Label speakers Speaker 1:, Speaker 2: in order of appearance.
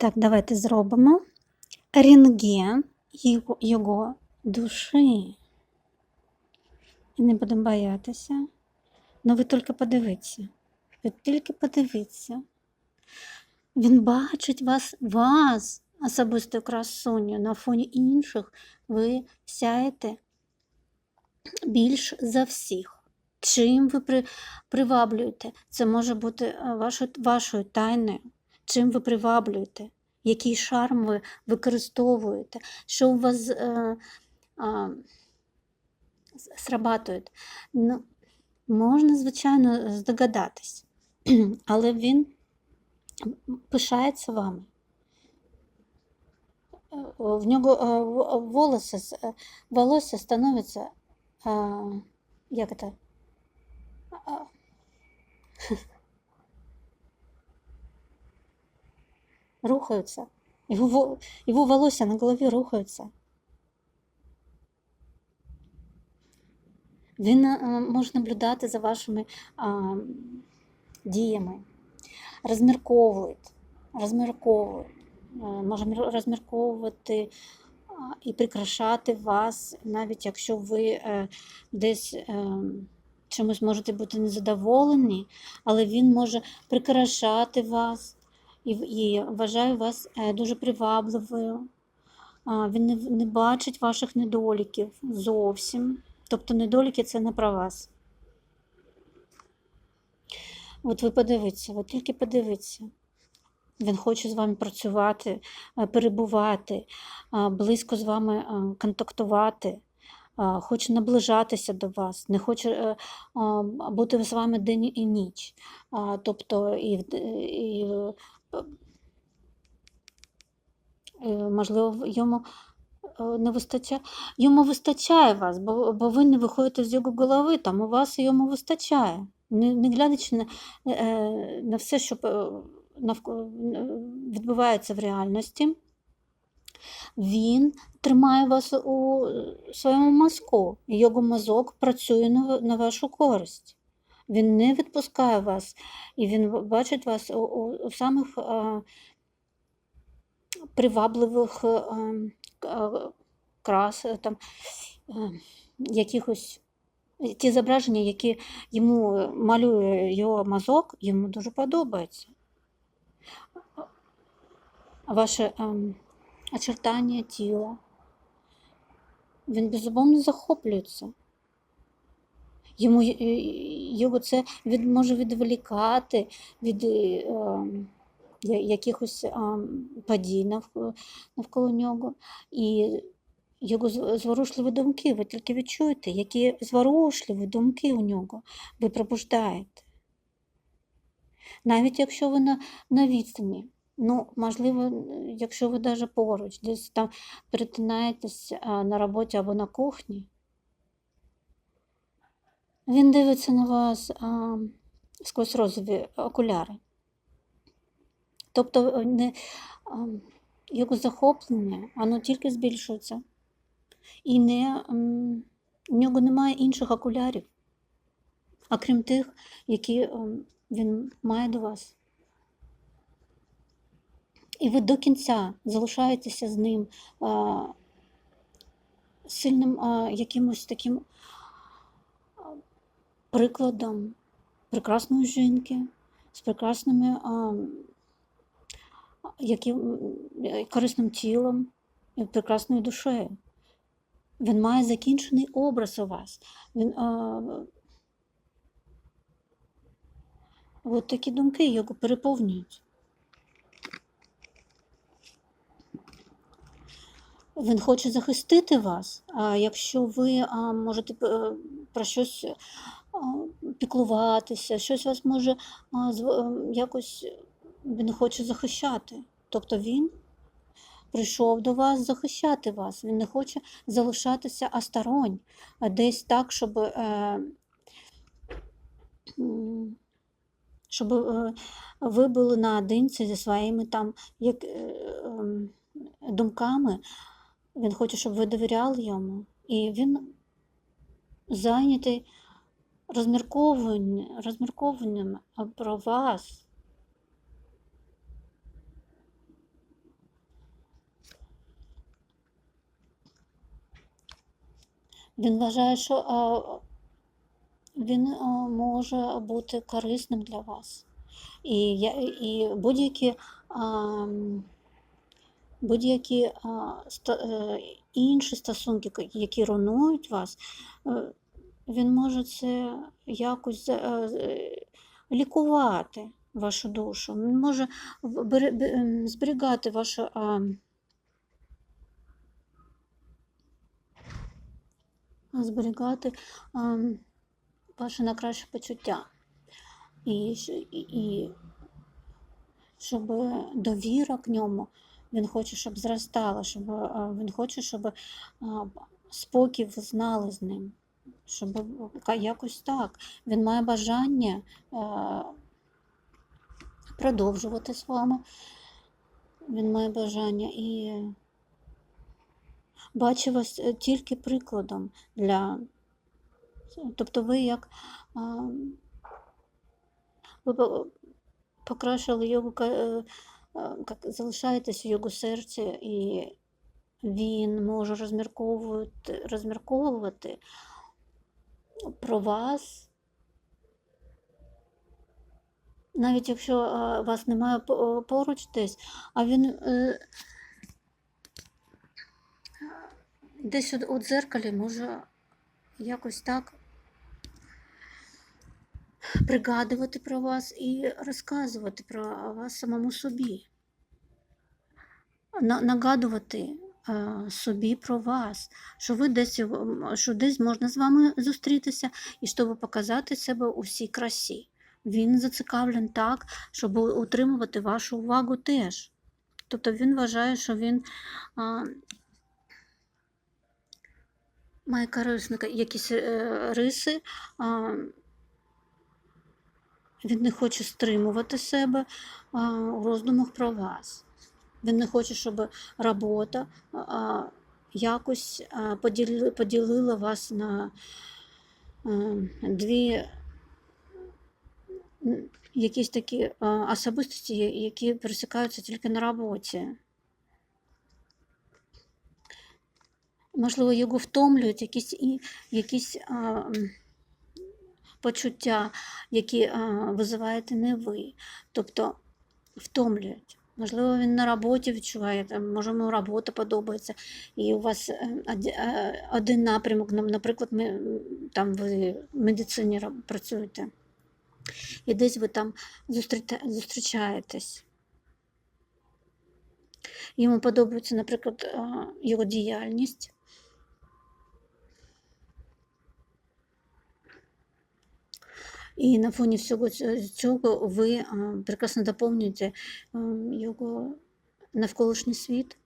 Speaker 1: Так, давайте зробимо рентген його, його душі. І не будемо боятися. Ну ви тільки подивіться. Ви тільки подивіться. Він бачить вас, вас, особисту красуню, на фоні інших ви сяєте більш за всіх. Чим ви при, приваблюєте? Це може бути е, вашою, вашою тайною. Чим ви приваблюєте? Який шарм ви використовуєте? Що у вас е, с- срабатує? Ну, можна, звичайно, здогадатись, але він пишається вами. Е, В нього е, волоси, е, волосся становиться, як це? А, рухаються. Його, во- волосся на голові рухаються. Він е, може наблюдати за вашими а, діями, розмірковує, розмірковує, Е, може розмірковувати і прикрашати вас, навіть якщо ви е, десь чимось можете бути незадоволені, але він може прикрашати вас і, і вважає вас е, дуже привабливою. Він не, не бачить ваших недоліків зовсім. Тобто недоліки це не про вас. От ви подивіться, от тільки подивіться. Він хоче з вами працювати, е, перебувати, близько з вами е, контактувати, хоче наближатися до вас, не хоче е, бути з вами день і ніч. Тобто, і, і, е, е, можливо, йому е, не вистачає. Йому вистачає вас, бо, бо ви не виходите з його голови, там у вас йому вистачає. Не, не глядячи на, е, на все, що е, е, відбувається в реальності, він тримає вас у своєму мозку. Його мозок працює на вашу користь. Він не відпускає вас, і він бачить вас у, у, у самих е, привабливих е, е, крас, е, там, е, якихось ті зображення, які йому малює його мозок, йому дуже подобається. Ваше ем, очертання тіла. Він безумовно захоплюється. Йому й- й- його це від, може відволікати від е, ем, якихось ем, подій навколо, нього. І його зворушливі думки, ви тільки відчуєте, які зворушливі думки у нього ви пробуждаєте. Навіть якщо ви на, на відстані, ну, можливо, якщо ви навіть поруч, десь там перетинаєтесь на роботі або на кухні, він дивиться на вас а, сквозь розові окуляри. Тобто е, не, а, його захоплення, воно тільки збільшується. І не, у нього немає інших окулярів, окрім тих, які ем, він має до вас. І ви до кінця залишаєтеся з ним а, сильним а, якимось таким прикладом прекрасної жінки з прекрасними а, яким, корисним тілом і прекрасною душею. Він має закінчений образ у вас. Він, а, от такі думки його переповнюють. Він хоче захистити вас, а якщо ви а, можете е, про щось піклуватися, щось вас може е, якось він хоче захищати. Тобто він прийшов до вас захищати вас. Він не хоче залишатися осторонь, десь так, щоб, е, щоб е, ви були наодинці зі своїми там як, е, ем, думками. Він хоче, щоб ви довіряли йому. І він зайнятий розміркованням, розміркованням про вас. Він вважає, що а, він а, може бути корисним для вас. І я і будь-які будь-які а ста е, інші стосунки, які руйнують вас, е, він може це якось е, е, лікувати вашу душу. Він може ем, зберігати вашу. Зберігати а, ваше найкраще почуття. І, і, і щоб довіра к ньому, він хоче, щоб зростала, щоб а, він хоче, щоб а, спокій знали з ним. Щоб якось так. Він має бажання а, продовжувати з вами. Він має бажання і бачить вас е, тільки прикладом для. Тобто ви як ви покращили його, е, е, як залишаєтесь в його серці, і він може розмірковувати, розмірковувати про вас. Навіть якщо вас немає поруч десь, а він е, десь у, дзеркалі може якось так пригадувати про вас і розказувати про вас самому собі. На- Нагадувати е, собі про вас, що ви десь що десь можна з вами зустрітися і щоб показати себе у всій красі. Він зацікавлений так, щоб утримувати вашу увагу теж. Тобто він вважає, що він а, має корисні якісь е, риси, а, він не хоче стримувати себе а, у роздумах про вас. Він не хоче, щоб робота якось поділила вас на дві якісь такі особистості, які пересікаються тільки на роботі. Можливо, його втомлюють якісь, якісь а, почуття, які а, визиваєте не ви. Тобто втомлюють. Можливо, він на роботі відчуває, може, йому робота подобається, і у вас е, е, один напрямок, наприклад, ми, там ви в медицині працюєте, і десь ви там зустрічаєтесь. Йому подобається, наприклад, е, його діяльність. І на фоні всього цього ви прекрасно доповнюєте його навколишній світ.